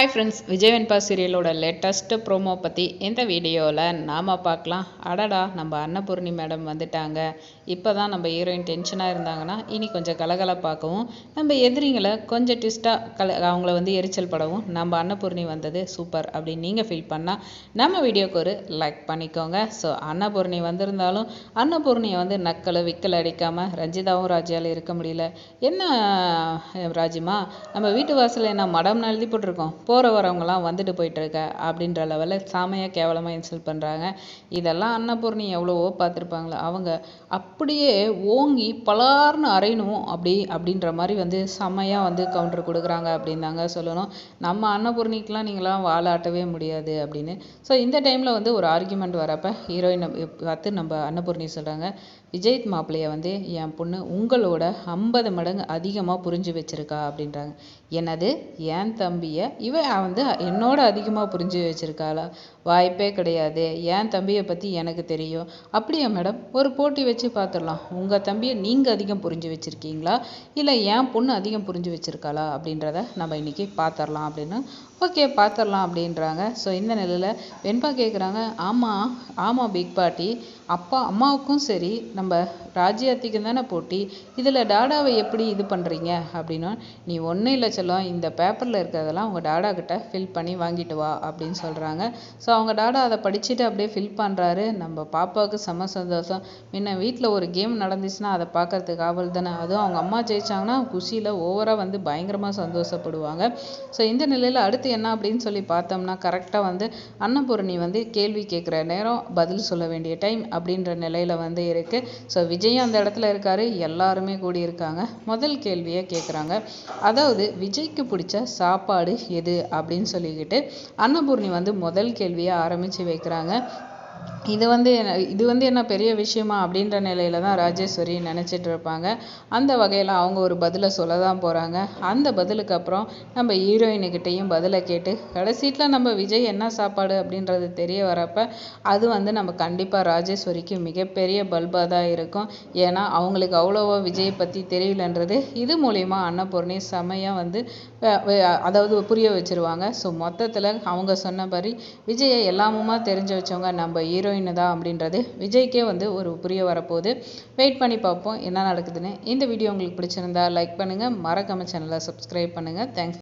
Hi friends Vijay Venba சீரியலோட latest promo பற்றி இந்த வீடியோவில் நாம் பார்க்கலாம். அடடா நம்ம அன்னபூர்ணி மேடம் வந்துட்டாங்க. இப்போ தான் நம்ம ஹீரோயின் டென்ஷனாக இருந்தாங்கன்னா இனி கொஞ்சம் கலகலப்பாக்கவும் நம்ம எதிரிங்களை கொஞ்சம் ட்விஸ்ட்டாக கல அவங்கள வந்து எரிச்சல் படவும் நம்ம அன்னபூர்ணி வந்தது சூப்பர் அப்படின்னு நீங்கள் ஃபீல் பண்ணால் நம்ம வீடியோக்கு ஒரு லைக் பண்ணிக்கோங்க. ஸோ அன்னபூர்ணி வந்திருந்தாலும் அன்னபூர்ணியை வந்து நக்கலை விக்கல் அடிக்காமல் ரஞ்சிதாவும் ராஜியால் இருக்க முடியல. என்ன ராஜிமா? நம்ம வீட்டு வாசலில் என்ன மடம்னு எழுதி போட்டிருக்கோம். போகிற வரவங்களாம் வந்துட்டு போயிட்டுருக்க அப்படின்ற லெவலில் சாமையாக கேவலமாக இன்சல்ட் பண்ணுறாங்க இதெல்லாம் அன்னபூர்ணி எவ்வளவோ பார்த்துருப்பாங்களே அவங்க அப்படியே ஓங்கி பலார்னு அரையணும் அப்படி அப்படின்ற மாதிரி வந்து செம்மையாக வந்து கவுண்டர் கொடுக்குறாங்க அப்படின்னு தாங்க சொல்லணும். நம்ம அன்னபூர்ணிக்கெலாம் நீங்களாம் வாழாட்டவே முடியாது அப்படின்னு. ஸோ இந்த டைமில் வந்து ஒரு ஆர்கியூமெண்ட் வரப்போ ஹீரோயின் பார்த்து நம்ம அன்னபூர்ணி சொல்கிறாங்க விஜய் மாப்பிள்ளைய வந்து என் பொண்ணு உங்களோட ஐம்பது மடங்கு அதிகமாக புரிஞ்சு வச்சுருக்கா அப்படின்றாங்க. என்னது? என் தம்பியை? இவ வந்து என்னோட அதிகமாக புரிஞ்சு வச்சுருக்காளா? வாய்ப்பே கிடையாது. என் தம்பியை பற்றி எனக்கு தெரியும். அப்படியா மேடம்? ஒரு போட்டி வச்சு பார்த்துடலாம் உங்கள் தம்பியை நீங்கள் அதிகம் புரிஞ்சு வச்சுருக்கீங்களா? இல்லை என் பொண்ணு அதிகம் புரிஞ்சு வச்சுருக்காளா? அப்படின்றத நம்ம இன்றைக்கி பார்த்துடலாம் அப்படின்னு ஓகே பார்த்துடலாம் அப்படின்றாங்க. ஸோ இந்த நிலையில் வெண்பா கேட்குறாங்க ஆமாம் ஆமாம் பிக் பாட்டி. அப்பா அம்மாவுக்கும் சரி நம்ம ராஜ்யாத்திக்கும் தானே போட்டி. இதில் டாடாவை எப்படி இது பண்ணுறீங்க அப்படின்னா நீ ஒன்றும் இல்லை சொல்லும் இந்த பேப்பரில் இருக்கிறதெல்லாம் உங்கள் டாடா கிட்ட ஃபில் பண்ணி வாங்கிட்டு வா அப்படின்னு சொல்கிறாங்க ஸோ அவங்க டாடா அதை படிச்சுட்டு அப்படியே ஃபில் பண்ணுறாரு நம்ம பாப்பாவுக்கு செம சந்தோஷம். முன்ன வீட்டில் ஒரு கேம் நடந்துச்சுன்னா அதை பார்க்கறதுக்கு ஆவல் தானே. அதுவும் அவங்க அம்மா ஜெயிச்சாங்கன்னா குஷியில் ஓவராக வந்து பயங்கரமாக சந்தோஷப்படுவாங்க. ஸோ இந்த நிலையில் அடுத்து என்ன அப்படின்னு சொல்லி பார்த்தோம்னா கரெக்டாக வந்து அன்னபூரணி வந்து கேள்வி கேட்குற நேரம் பதில் சொல்ல வேண்டிய டைம் அப்படின்ற நிலையில் வந்து இருக்குது ஸோ விஜயும் அந்த இடத்துல இருக்காரு. எல்லாருமே கூடி இருக்காங்க முதல் கேள்வியை கேட்குறாங்க. அதாவது விஜய்க்கு பிடிச்ச சாப்பாடு எது அப்படின்னு சொல்லிக்கிட்டு அன்னபூர்ணி வந்து முதல் கேள்வியை ஆரம்பித்து வைக்கிறாங்க. இது வந்து என்ன இது வந்து என்ன பெரிய விஷயமா அப்படின்ற நிலையில தான் ராஜேஸ்வரி நினச்சிட்டு இருப்பாங்க. அந்த வகையில் அவங்க ஒரு பதிலை சொல்ல தான் போகிறாங்க அந்த பதிலுக்கு அப்புறம் நம்ம ஹீரோயினுக்கிட்டேயும் பதிலை கேட்டு கடைசீட்டில் நம்ம விஜய் என்ன சாப்பாடு? அப்படின்றது தெரிய வரப்ப அது வந்து நம்ம கண்டிப்பாக ராஜேஸ்வரிக்கு மிகப்பெரிய பல்பாக தான் இருக்கும். ஏன்னா அவங்களுக்கு அவ்வளோவா விஜயை பற்றி தெரியலன்றது இது மூலிமா அன்னபூர்ணி செமையாக வந்து அதாவது புரிய வச்சுருவாங்க. ஸோ மொத்தத்தில் அவங்க சொன்ன மாதிரி விஜயை எல்லாமுமா தெரிஞ்சு வச்சவங்க நம்ம ஹீரோயின் தான் அப்படின்றது விஜய்க்கே வந்து ஒரு புரிய வரப்போகுது. வெயிட் பண்ணி பார்ப்போம் என்ன நடக்குதுன்னு. இந்த வீடியோ உங்களுக்கு பிடிச்சிருந்தா லைக் பண்ணுங்கள் மறக்காமல் சேனலை சப்ஸ்கிரைப் பண்ணுங்கள் தேங்க்ஸ்